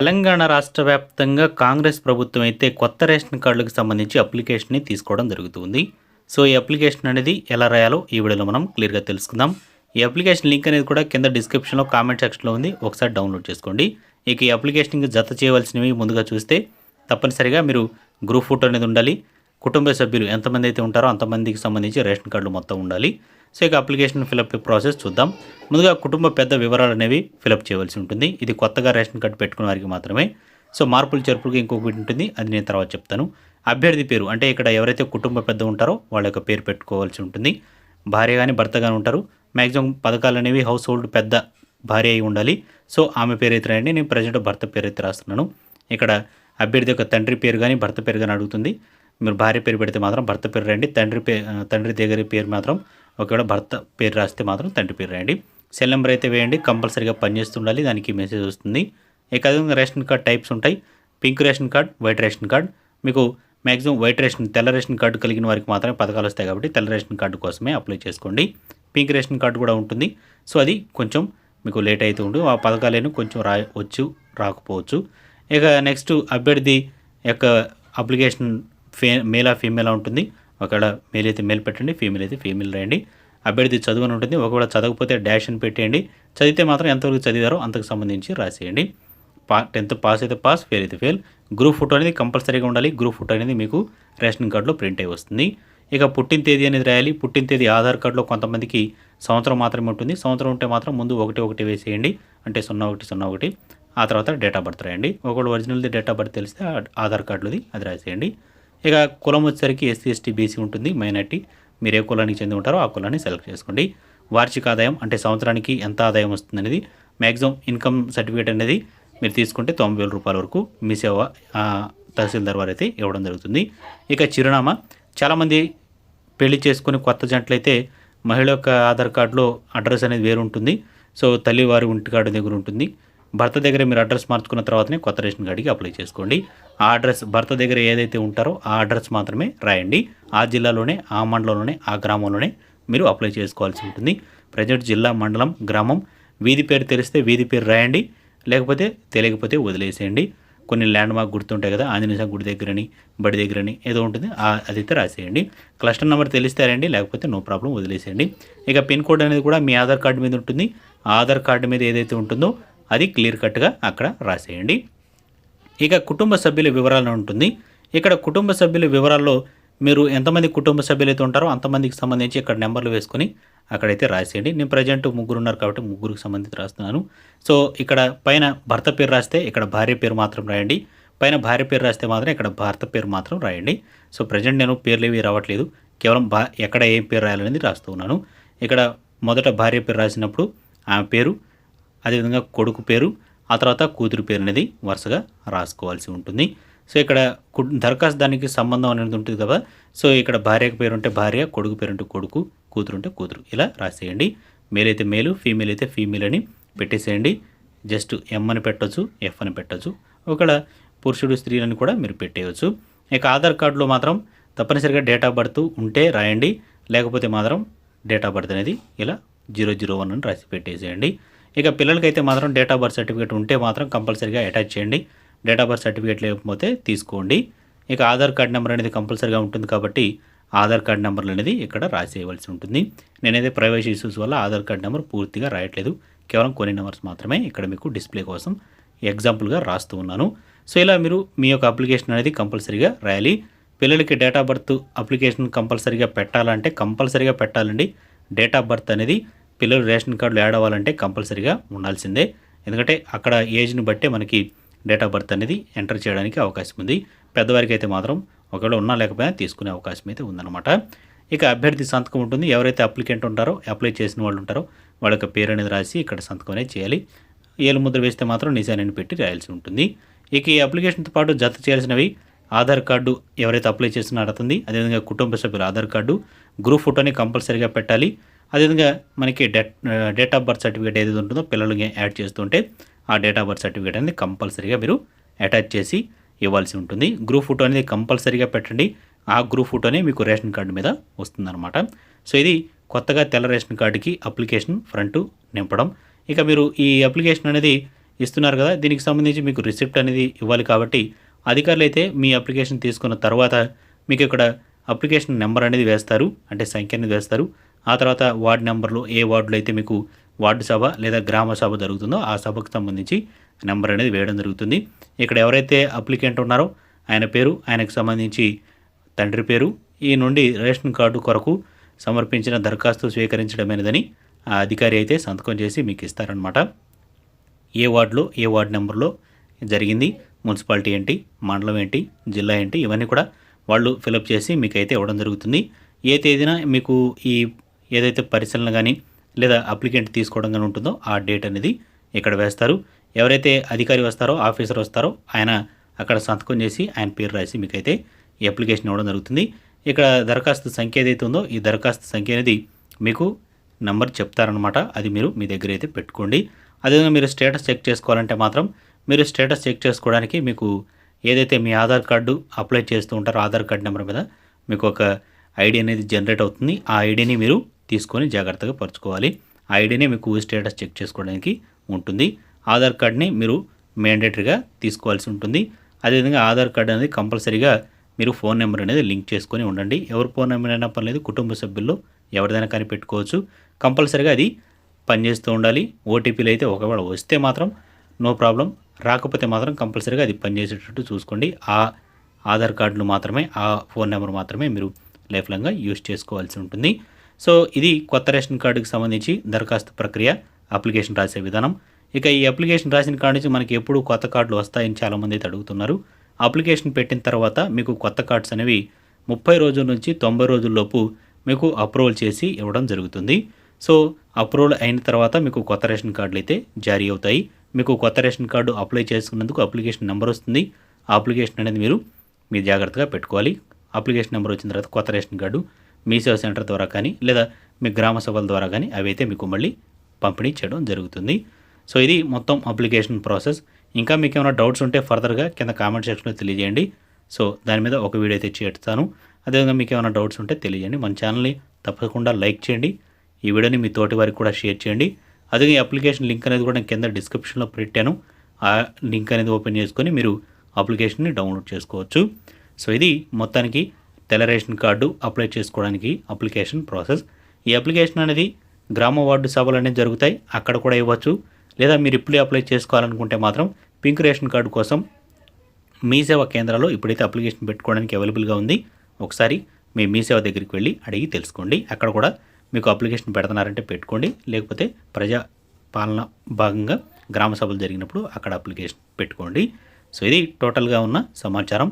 తెలంగాణ రాష్ట్ర వ్యాప్తంగా కాంగ్రెస్ ప్రభుత్వం అయితే కొత్త రేషన్ కార్డులకు సంబంధించి అప్లికేషన్ని తీసుకోవడం జరుగుతుంది. సో ఈ అప్లికేషన్ అనేది ఎలా రాయాలో ఈ వీడియోలో మనం క్లియర్గా తెలుసుకుందాం. ఈ అప్లికేషన్ లింక్ అనేది కూడా కింద డిస్క్రిప్షన్లో కామెంట్ సెక్షన్లో ఉంది. ఒకసారి డౌన్లోడ్ చేసుకోండి. ఇక ఈ అప్లికేషన్కి జత చేయవలసినవి ముందుగా చూస్తే తప్పనిసరిగా మీరు గ్రూప్ ఫోటో అనేది ఉండాలి. కుటుంబ సభ్యులు ఎంతమంది అయితే ఉంటారో అంతమందికి సంబంధించి రేషన్ కార్డులు మొత్తం ఉండాలి. సో ఇక అప్లికేషన్ ఫిలప్ ప్రాసెస్ చూద్దాం. ముందుగా కుటుంబ పెద్ద వివరాలు అనేవి ఫిలప్ చేయవలసి ఉంటుంది. ఇది కొత్తగా రేషన్ కార్డు పెట్టుకున్న వారికి మాత్రమే. సో మార్పులు చేర్పులకు ఇంకొకటి ఉంటుంది. అది నేను తర్వాత చెప్తాను. అభ్యర్థి పేరు అంటే ఇక్కడ ఎవరైతే కుటుంబ పెద్ద ఉంటారో వాళ్ళ యొక్క పేరు పెట్టుకోవాల్సి ఉంటుంది. భార్య కానీ భర్త కానీ ఉంటారు. మ్యాక్సిమం పథకాలు అనేవి హౌస్ హోల్డ్ పెద్ద భార్య అయి ఉండాలి. సో ఆమె పేరు అయితే రాయండి. నేను ప్రజెంట్ భర్త పేరు అయితే రాస్తున్నాను. ఇక్కడ అభ్యర్థి యొక్క తండ్రి పేరు కానీ భర్త పేరు కానీ అడుగుతుంది. మీరు భార్య పేరు పెడితే మాత్రం భర్త పేరు రాయండి. తండ్రి పే తండ్రి దగ్గర పేరు మాత్రం ఒకవేళ భర్త పేరు రాస్తే మాత్రం తండ్రి పేరు రాయండి. సెల్ నెంబర్ అయితే వేయండి. కంపల్సరీగా పనిచేస్తుండాలి. దానికి మెసేజ్ వస్తుంది. ఇక అదేవిధంగా రేషన్ కార్డ్ టైప్స్ ఉంటాయి. Pink ration card white ration card. మీకు మ్యాక్సిమం వైట్ రేషన్ తెల్ల రేషన్ కార్డు కలిగిన వారికి మాత్రమే పథకాలు వస్తాయి కాబట్టి తెల్ల రేషన్ కార్డు కోసమే అప్లై చేసుకోండి. పింక్ రేషన్ కార్డు కూడా ఉంటుంది. సో అది కొంచెం మీకు లేట్ అవుతూ ఉండు. ఆ పథకాలను కొంచెం రా వచ్చు రాకపోవచ్చు. ఇక నెక్స్ట్ అభ్యర్థి యొక్క అప్లికేషన్ ఫే మేలా ఫీమేలా ఉంటుంది. ఒకవేళ మేల్ అయితే మేల్ పెట్టండి ఫీమేల్ అయితే ఫీమేల్ రాయండి. అభ్యర్థి చదువు అని ఉంటుంది ఒకవేళ చదవకపోతే డాష్ అని పెట్టేయండి. చదివితే మాత్రం ఎంతవరకు చదివారో అంతకు సంబంధించి రాసేయండి. పా టెన్త్ పాస్ అయితే పాస్ ఫెయిల్ అయితే ఫెయిల్ గ్రూప్ ఫోటో అనేది కంపల్సరీగా ఉండాలి. గ్రూప్ ఫోటో అనేది మీకు రేషన్ కార్డులో ప్రింట్ అయి వస్తుంది. ఇక పుట్టిన తేదీ అనేది రాయాలి. పుట్టిన తేదీ ఆధార్ కార్డులో కొంతమందికి సంవత్సరం మాత్రమే ఉంటుంది. సంవత్సరం ఉంటే మాత్రం ముందు ఒకటి ఒకటి వేసేయండి. అంటే సున్నా ఒకటి సున్నా ఒకటి. ఆ తర్వాత డేట్ ఆఫ్ బర్త్ రాయండి. ఒకవేళ ఒరిజినల్ది డేట్ ఆఫ్ బర్త్ తెలిస్తే ఆధార్ కార్డులోది అది రాసేయండి. ఇక కులం వచ్చేసరికి ఎస్సీ ఎస్టీ బీసీ ఉంటుంది మైనార్టీ. మీరు ఏ కులానికి చెంది ఉంటారో ఆ కులాన్ని సెలెక్ట్ చేసుకోండి. వార్షిక ఆదాయం అంటే సంవత్సరానికి ఎంత ఆదాయం వస్తుంది అనేది మ్యాక్సిమం ఇన్కమ్ సర్టిఫికేట్ అనేది మీరు తీసుకుంటే తొంభై వేల రూపాయల వరకు మీ సేవ తహసీల్దార్ వారు అయితే ఇవ్వడం జరుగుతుంది. ఇక చిరునామా చాలామంది పెళ్ళి చేసుకుని కొత్త జంటలైతే మహిళ యొక్క ఆధార్ కార్డులో అడ్రస్ అనేది వేరు ఉంటుంది సో తల్లి వారి ఇంటి కార్డు దగ్గర ఉంటుంది. భర్త దగ్గర మీరు అడ్రస్ మార్చుకున్న తర్వాతనే కొత్త రేషన్ కార్డుకి అప్లై చేసుకోండి. ఆ అడ్రస్ భర్త దగ్గర ఏదైతే ఉంటారో ఆ అడ్రస్ మాత్రమే రాయండి. ఆ జిల్లాలోనే ఆ మండలంలోనే ఆ గ్రామంలోనే మీరు అప్లై చేసుకోవాల్సి ఉంటుంది. ప్రజెంట్ జిల్లా మండలం గ్రామం వీధి పేరు తెలిస్తే వీధి పేరు రాయండి. లేకపోతే తెలియకపోతే వదిలేసేయండి. కొన్ని ల్యాండ్ మార్క్ గుర్తుంటాయి కదా ఆంజనేయ గుడి దగ్గరని బడి దగ్గరని ఏదో ఉంటుంది ఆ- అదైతే రాసేయండి. క్లస్టర్ నెంబర్ తెలిస్తే రండి లేకపోతే నో ప్రాబ్లం వదిలేసేయండి. ఇక పిన్ కోడ్ అనేది కూడా మీ ఆధార్ కార్డు మీద ఉంటుంది. ఆ ఆధార్ కార్డు మీద ఏదైతే ఉంటుందో అది క్లియర్ కట్గా అక్కడ రాసేయండి. ఇక కుటుంబ సభ్యుల వివరాలు ఉంటుంది. ఇక్కడ కుటుంబ సభ్యుల వివరాల్లో మీరు ఎంతమంది కుటుంబ సభ్యులు అయితే ఉంటారో అంతమందికి సంబంధించి ఇక్కడ నెంబర్లు వేసుకొని అక్కడైతే రాసేయండి. నేను ప్రజెంట్ ముగ్గురు ఉన్నారు కాబట్టి ముగ్గురికి సంబంధించి రాస్తున్నాను. సో ఇక్కడ పైన భర్త పేరు రాస్తే ఇక్కడ భార్య పేరు మాత్రం రాయండి. పైన భార్య పేరు రాస్తే మాత్రం ఇక్కడ భర్త పేరు మాత్రం రాయండి. సో ప్రజెంట్ నేను పేర్లు ఏవి రావట్లేదు. కేవలం భా ఎక్కడ ఏం పేరు రాయాలనేది రాస్తూ ఉన్నాను. ఇక్కడ మొదట భార్య పేరు రాసినప్పుడు ఆమె పేరు అదేవిధంగా కొడుకు పేరు ఆ తర్వాత కూతురు పేరు అనేది వరుసగా రాసుకోవాల్సి ఉంటుంది. సో ఇక్కడ దరఖాస్తు దానికి సంబంధం అనేది ఉంటుంది కదా. సో ఇక్కడ భార్యకు పేరు ఉంటే భార్య కొడుకు పేరు ఉంటే కొడుకు కూతురు ఉంటే కూతురు. ఇలా రాసేయండి. మేల్ అయితే మేలు ఫీమేల్ అయితే ఫీమేల్ అని పెట్టేసేయండి. జస్ట్ ఎం అని పెట్టొచ్చు ఎఫ్ అని పెట్టచ్చు. ఒకవేళ పురుషుడు స్త్రీలని కూడా మీరు పెట్టేయచ్చు. ఇక ఆధార్ కార్డులో మాత్రం తప్పనిసరిగా డేట్ ఆఫ్ బర్త్ ఉంటే రాయండి. లేకపోతే మాత్రం డేట్ ఆఫ్ బర్త్ అనేది ఇలా జీరో జీరో వన్ అని రాసి పెట్టేసేయండి. ఇక పిల్లలకైతే మాత్రం డేట్ ఆఫ్ బర్త్ సర్టిఫికేట్ ఉంటే మాత్రం కంపల్సరీగా అటాచ్ చేయండి. డేట్ ఆఫ్ బర్త్ సర్టిఫికేట్ లేకపోతే తీసుకోండి. ఇక ఆధార్ కార్డ్ నెంబర్ అనేది కంపల్సరీగా ఉంటుంది కాబట్టి ఆధార్ కార్డ్ నెంబర్లు అనేది ఇక్కడ రాసేయవలసి ఉంటుంది. నేనైతే ప్రైవసీ ఇష్యూస్ వల్ల ఆధార్ కార్డ్ నెంబర్ పూర్తిగా రాయట్లేదు. కేవలం కొన్ని నెంబర్స్ మాత్రమే ఇక్కడ మీకు డిస్ప్లే కోసం ఎగ్జాంపుల్గా రాస్తూ ఉన్నాను. సో ఇలా మీరు మీ యొక్క అప్లికేషన్ అనేది కంపల్సరీగా రాయాలి. పిల్లలకి డేట్ ఆఫ్ బర్త్ అప్లికేషన్ కంపల్సరీగా పెట్టాలంటే కంపల్సరీగా పెట్టాలండి. డేట్ ఆఫ్ బర్త్ అనేది పిల్లలు రేషన్ కార్డులు యాడ్ అవ్వాలంటే కంపల్సరీగా ఉండాల్సిందే. ఎందుకంటే అక్కడ ఏజ్ని బట్టే మనకి డేట్ ఆఫ్ బర్త్ అనేది ఎంటర్ చేయడానికి అవకాశం ఉంది. పెద్దవారికి అయితే మాత్రం ఒకవేళ ఉన్నా లేకపోయినా తీసుకునే అవకాశం అయితే ఉందన్నమాట. ఇక అభ్యర్థి సంతకం ఉంటుంది. ఎవరైతే అప్లికెంట్ ఉంటారో అప్లై చేసిన వాళ్ళు ఉంటారో వాళ్ళ యొక్క పేరు అనేది రాసి ఇక్కడ సంతకం అనేది చేయాలి. ఏలు ముద్ర వేస్తే మాత్రం నిజాన్ని పెట్టి రాయాల్సి ఉంటుంది. ఇక ఈ అప్లికేషన్తో పాటు జత చేయాల్సినవి ఆధార్ కార్డు ఎవరైతే అప్లై చేస్తున్నారో అడుగుతుంది అదేవిధంగా కుటుంబ సభ్యుల ఆధార్ కార్డు గ్రూప్ ఫోటోని కంపల్సరీగా పెట్టాలి. అదేవిధంగా మనకి date date of birth certificate ఏదైతే ఉంటుందో పిల్లలకి యాడ్ చేస్తుంటే ఆ డేట్ ఆఫ్ బర్త్ సర్టిఫికేట్ అనేది కంపల్సరీగా మీరు అటాచ్ చేసి ఇవ్వాల్సి ఉంటుంది. గ్రూప్ ఫోటో అనేది కంపల్సరీగా పెట్టండి. ఆ గ్రూప్ ఫోటోనే మీకు రేషన్ కార్డు మీద వస్తుందన్నమాట. సో ఇది కొత్తగా తెల్ల రేషన్ కార్డుకి అప్లికేషన్ ఫ్రంట్ నింపడం. ఇక మీరు ఈ అప్లికేషన్ అనేది ఇస్తున్నారు కదా దీనికి సంబంధించి మీకు రిసిప్ట్ అనేది ఇవ్వాలి కాబట్టి అధికారులు అయితే మీ అప్లికేషన్ తీసుకున్న తర్వాత మీకు ఇక్కడ అప్లికేషన్ నెంబర్ అనేది వేస్తారు. అంటే సంఖ్య అనేది వేస్తారు. ఆ తర్వాత వార్డు నెంబర్లు ఏ వార్డులో అయితే మీకు వార్డు సభ లేదా గ్రామ సభ జరుగుతుందో ఆ సభకు సంబంధించి నెంబర్ అనేది వేయడం జరుగుతుంది. ఇక్కడ ఎవరైతే అప్లికెంట్ ఉన్నారో ఆయన పేరు ఆయనకు సంబంధించి తండ్రి పేరు ఈ నుండి రేషన్ కార్డు కొరకు సమర్పించిన దరఖాస్తు స్వీకరించడమైనదని ఆ అధికారి అయితే సంతకం చేసి మీకు ఇస్తారనమాట ఏ వార్డులో ఏ వార్డు నెంబర్లో జరిగింది మున్సిపాలిటీ ఏంటి మండలం ఏంటి జిల్లా ఏంటి ఇవన్నీ కూడా వాళ్ళు ఫిలప్ చేసి మీకు అయితే ఇవ్వడం జరుగుతుంది. ఏ తేదీన మీకు ఈ ఏదైతే పరిశీలన కానీ లేదా అప్లికెంట్ తీసుకోవడం కానీ ఉంటుందో ఆ డేట్ అనేది ఇక్కడ వేస్తారు. ఎవరైతే అధికారి వస్తారో ఆఫీసర్ వస్తారో ఆయన అక్కడ సంతకం చేసి ఆయన పేరు రాసి మీకైతే ఈ అప్లికేషన్ ఇవ్వడం జరుగుతుంది. ఇక్కడ దరఖాస్తు సంఖ్య ఏదైతే ఉందో ఈ దరఖాస్తు సంఖ్య అనేది మీకు నెంబర్ చెప్తారనమాట అది మీరు మీ దగ్గర అయితే పెట్టుకోండి. అదేవిధంగా మీరు స్టేటస్ చెక్ చేసుకోవాలంటే మాత్రం మీరు స్టేటస్ చెక్ చేసుకోవడానికి మీకు ఏదైతే మీ ఆధార్ కార్డు అప్లై చేస్తూ ఉంటారో ఆధార్ కార్డు నెంబర్ మీద మీకు ఒక ఐడి అనేది జనరేట్ అవుతుంది. ఆ ఐడిని మీరు తీసుకొని జాగ్రత్తగా పరుచుకోవాలి. ఐడినే మీకు స్టేటస్ చెక్ చేసుకోవడానికి ఉంటుంది. ఆధార్ కార్డ్ని మీరు మ్యాండేటరీగా తీసుకోవాల్సి ఉంటుంది. అదేవిధంగా ఆధార్ కార్డు అనేది కంపల్సరీగా మీరు ఫోన్ నెంబర్ అనేది లింక్ చేసుకొని ఉండండి. ఎవరి ఫోన్ నెంబర్ అయినా పర్లేదు కుటుంబ సభ్యుల్లో ఎవరిదైనా కానీ పెట్టుకోవచ్చు. కంపల్సరీగా అది పనిచేస్తూ ఉండాలి. ఓటీపీలు అయితే ఒకవేళ వస్తే మాత్రం నో ప్రాబ్లం. రాకపోతే మాత్రం కంపల్సరీగా అది పనిచేసేటట్టు చూసుకోండి. ఆ ఆధార్ కార్డును మాత్రమే ఆ ఫోన్ నెంబర్ మాత్రమే మీరు లైఫ్ లాంగ్గా యూజ్ చేసుకోవాల్సి ఉంటుంది. సో ఇది కొత్త రేషన్ కార్డుకి సంబంధించి దరఖాస్తు ప్రక్రియ అప్లికేషన్ రాసే విధానం. ఇక ఈ అప్లికేషన్ రాసిన కాడ నుంచి మనకి ఎప్పుడు కొత్త కార్డులు వస్తాయని చాలామంది అయితే అడుగుతున్నారు. అప్లికేషన్ పెట్టిన తర్వాత మీకు కొత్త కార్డ్స్ అనేవి ముప్పై రోజుల నుంచి తొంభై రోజుల్లోపు మీకు అప్రూవల్ చేసి ఇవ్వడం జరుగుతుంది. సో అప్రూవల్ అయిన తర్వాత మీకు కొత్త రేషన్ కార్డులు అయితే జారీ అవుతాయి. మీకు కొత్త రేషన్ కార్డు అప్లై చేసుకున్నందుకు అప్లికేషన్ నెంబర్ వస్తుంది. ఆ అప్లికేషన్ అనేది మీరు మీరు జాగ్రత్తగా పెట్టుకోవాలి. అప్లికేషన్ నెంబర్ వచ్చిన తర్వాత కొత్త రేషన్ కార్డు మీ సేవ సెంటర్ ద్వారా కానీ లేదా మీ గ్రామ సభల ద్వారా కానీ అవి అయితే మీకు మళ్ళీ పంపిణీ చేయడం జరుగుతుంది. సో ఇది మొత్తం అప్లికేషన్ ప్రాసెస్. ఇంకా మీకు ఏమైనా డౌట్స్ ఉంటే ఫర్దర్గా కింద కామెంట్ సెక్షన్లో తెలియజేయండి. సో దాని మీద ఒక వీడియో అయితే చేస్తాను. అదేవిధంగా మీకు ఏమైనా డౌట్స్ ఉంటే తెలియజేయండి. మన ఛానల్ని తప్పకుండా లైక్ చేయండి. ఈ వీడియోని మీ తోటి వారికి కూడా షేర్ చేయండి. అదే ఈ అప్లికేషన్ లింక్ అనేది కూడా నేను కింద డిస్క్రిప్షన్లో పెట్టాను. ఆ లింక్ అనేది ఓపెన్ చేసుకొని మీరు అప్లికేషన్ని డౌన్లోడ్ చేసుకోవచ్చు. సో ఇది మొత్తానికి తెల్ల రేషన్ కార్డు అప్లై చేసుకోవడానికి అప్లికేషన్ ప్రాసెస్. ఈ అప్లికేషన్ అనేది గ్రామ వార్డు సభలు అనేవి జరుగుతాయి అక్కడ కూడా ఇవ్వచ్చు. లేదా మీరు ఇప్పుడే అప్లై చేసుకోవాలనుకుంటే మాత్రం పింక్ రేషన్ కార్డు కోసం మీ సేవ కేంద్రాల్లో ఇప్పుడైతే అప్లికేషన్ పెట్టుకోవడానికి అవైలబుల్గా ఉంది. ఒకసారి మీ మీ సేవ దగ్గరికి వెళ్ళి అడిగి తెలుసుకోండి. అక్కడ కూడా మీకు అప్లికేషన్ పెడుతున్నారంటే పెట్టుకోండి. లేకపోతే ప్రజా పాలన భాగంగా గ్రామ సభలు జరిగినప్పుడు అక్కడ అప్లికేషన్ పెట్టుకోండి. సో ఇది టోటల్గా ఉన్న సమాచారం.